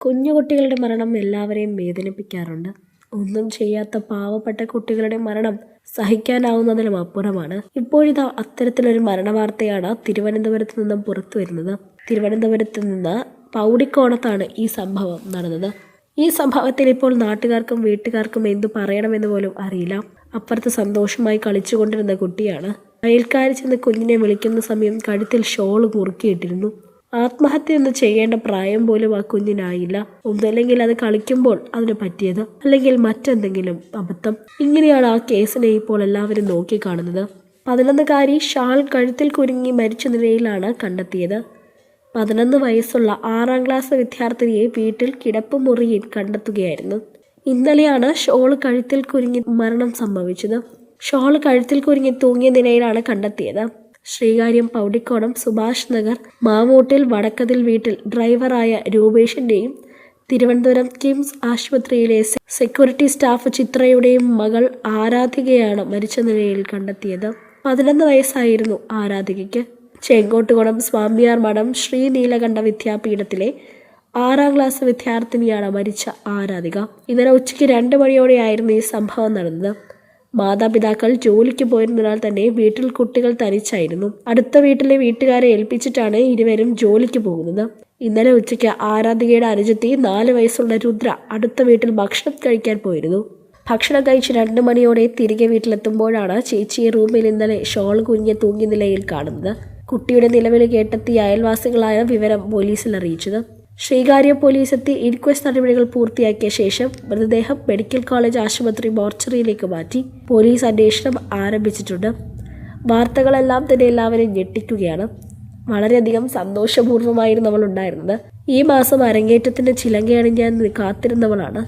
കുഞ്ഞുകുട്ടികളുടെ മരണം എല്ലാവരെയും വേദനിപ്പിക്കാറുണ്ട്. ഒന്നും ചെയ്യാത്ത പാവപ്പെട്ട കുട്ടികളുടെ മരണം സഹിക്കാനാവുന്നതിലും അപ്പുറമാണ്. ഇപ്പോഴിതാ അത്തരത്തിലൊരു മരണവാർത്തയാണ് തിരുവനന്തപുരത്ത് നിന്നും പുറത്തു വരുന്നത്. തിരുവനന്തപുരത്ത് നിന്ന് പൗടിക്കോണത്താണ് ഈ സംഭവം നടന്നത്. ഈ സംഭവത്തിൽ ഇപ്പോൾ നാട്ടുകാർക്കും വീട്ടുകാർക്കും എന്തു പറയണമെന്ന് പോലും അറിയില്ല. അപ്പുറത്ത് സന്തോഷമായി കളിച്ചുകൊണ്ടിരുന്ന കുട്ടിയാണ്. അയൽക്കാരി ചെന്ന് കുഞ്ഞിനെ വിളിക്കുന്ന സമയം കഴുത്തിൽ ഷോൾ മുറുക്കിയിട്ടിരുന്നു. ആത്മഹത്യ എന്ന് ചെയ്യേണ്ട പ്രായം പോലും ആ കുഞ്ഞിനായില്ല. ഒന്നല്ലെങ്കിൽ അത് കളിക്കുമ്പോൾ അതിന് പറ്റിയത് അല്ലെങ്കിൽ മറ്റെന്തെങ്കിലും അബദ്ധം. ഇങ്ങനെയാണ് ആ കേസിനെ ഇപ്പോൾ എല്ലാവരും നോക്കിക്കാണുന്നത്. പതിനൊന്നുകാരി ഷാൾ കഴുത്തിൽ കുരുങ്ങി മരിച്ച നിലയിലാണ് കണ്ടെത്തിയത്. പതിനൊന്ന് വയസ്സുള്ള ആറാം ക്ലാസ് വിദ്യാർത്ഥിനിയെ വീട്ടിൽ കിടപ്പുമുറിയിൽ കണ്ടെത്തുകയായിരുന്നു. ഇന്നലെയാണ് ഷോൾ കഴുത്തിൽ കുരുങ്ങി മരണം സംഭവിച്ചത്. ഷോൾ കഴുത്തിൽ കുരുങ്ങി തൂങ്ങിയ നിലയിലാണ് കണ്ടെത്തിയത്. ശ്രീകാര്യം പൗടിക്കോണം സുഭാഷ് നഗർ മാവൂട്ടിൽ വടക്കതിൽ വീട്ടിൽ ഡ്രൈവറായ രൂപേഷിന്റെയും തിരുവനന്തപുരം കിംസ് ആശുപത്രിയിലെ സെക്യൂരിറ്റി സ്റ്റാഫ് ചിത്രയുടെയും മകൾ ആരാധികയാണ് മരിച്ച നിലയിൽ കണ്ടെത്തിയത്. പതിനൊന്ന് വയസ്സായിരുന്നു ആരാധികയ്ക്ക്. ചെങ്കോട്ടുകുളം സ്വാമിയാർ മഠം ശ്രീ നീലകണ്ഠ വിദ്യാപീഠത്തിലെ ആറാം ക്ലാസ് വിദ്യാർത്ഥിനിയാണ് മരിച്ച ആരാധിക. ഇന്നലെ ഉച്ചയ്ക്ക് രണ്ട് മണിയോടെയായിരുന്നു ഈ സംഭവം നടന്നത്. മാതാപിതാക്കൾ ജോലിക്ക് പോയിരുന്നതിനാൽ തന്നെ വീട്ടിൽ കുട്ടികൾ തനിച്ചായിരുന്നു. അടുത്ത വീട്ടിലെ വീട്ടുകാരെ ഏൽപ്പിച്ചിട്ടാണ് ഇരുവരും ജോലിക്ക് പോകുന്നത്. ഇന്നലെ ഉച്ചയ്ക്ക് ആരാധികയുടെ അനുജത്തി നാല് വയസ്സുള്ള രുദ്ര അടുത്ത വീട്ടിൽ ഭക്ഷണം കഴിക്കാൻ പോയിരുന്നു. ഭക്ഷണം കഴിച്ച് രണ്ട് മണിയോടെ തിരികെ വീട്ടിലെത്തുമ്പോഴാണ് ചേച്ചിയെ റൂമിൽ ഇന്നലെ ഷോൾ കുഞ്ഞ് തൂങ്ങി നിലയിൽ കാണുന്നത്. കുട്ടിയുടെ നിലവിളി കേട്ടെത്തിയ അയൽവാസികളായ വിവരം പോലീസിൽ അറിയിച്ചത്. ശ്രീകാര്യ പോലീസ് എത്തി ഇൻക്വസ്റ്റ് നടപടികൾ പൂർത്തിയാക്കിയ ശേഷം മൃതദേഹം മെഡിക്കൽ കോളേജ് ആശുപത്രി മോർച്ചറിയിലേക്ക് മാറ്റി പോലീസ് അന്വേഷണം ആരംഭിച്ചിട്ടുണ്ട്. വാർത്തകളെല്ലാം തന്നെ എല്ലാവരെയും ഞെട്ടിക്കുകയാണ്. വളരെയധികം സന്തോഷപൂർവമായിരുന്നു അവൾ ഉണ്ടായിരുന്നത് ഈ മാസം അരങ്ങേറ്റത്തിന്റെ ചിലങ്കയാണ് ഞാൻ കാത്തിരുന്നവളാണ്.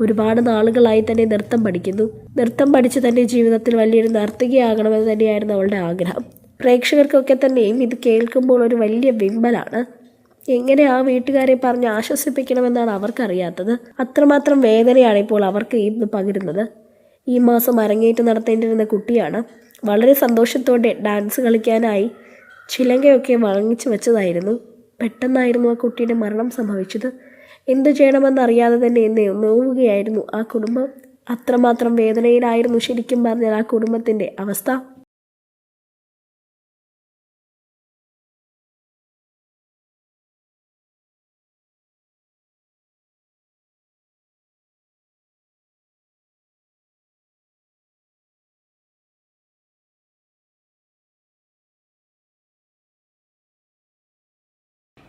ഒരുപാട് നാളുകളായി തന്നെ നൃത്തം പഠിക്കുന്നു. നൃത്തം പഠിച്ച് തന്നെ ജീവിതത്തിൽ വലിയൊരു നർത്തകിയാകണമെന്ന് തന്നെയായിരുന്നു അവളുടെ ആഗ്രഹം. പ്രേക്ഷകർക്കൊക്കെ തന്നെയും ഇത് കേൾക്കുമ്പോൾ ഒരു വലിയ വിമ്പലാണ്. എങ്ങനെ ആ വീട്ടുകാരെ പറഞ്ഞ് ആശ്വസിപ്പിക്കണമെന്നാണ് അവർക്കറിയാത്തത്. അത്രമാത്രം വേദനയാണ് ഇപ്പോൾ അവർക്ക് ഇന്ന് പകരുന്നത്. ഈ മാസം അരങ്ങേറ്റം നടത്തേണ്ടിരുന്ന കുട്ടിയാണ് വളരെ സന്തോഷത്തോടെ ഡാൻസ് കളിക്കാനായി ചിലങ്കയൊക്കെ വാങ്ങിച്ചു വെച്ചതായിരുന്നു. പെട്ടെന്നായിരുന്നു ആ കുട്ടിയുടെ മരണം സംഭവിച്ചത്. എന്തു ചെയ്യണമെന്നറിയാതെ തന്നെ എന്നെ നോവുകയായിരുന്നു ആ കുടുംബം. അത്രമാത്രം വേദനയിലായിരുന്നു ശരിക്കും പറഞ്ഞാൽ ആ കുടുംബത്തിന്റെ അവസ്ഥ.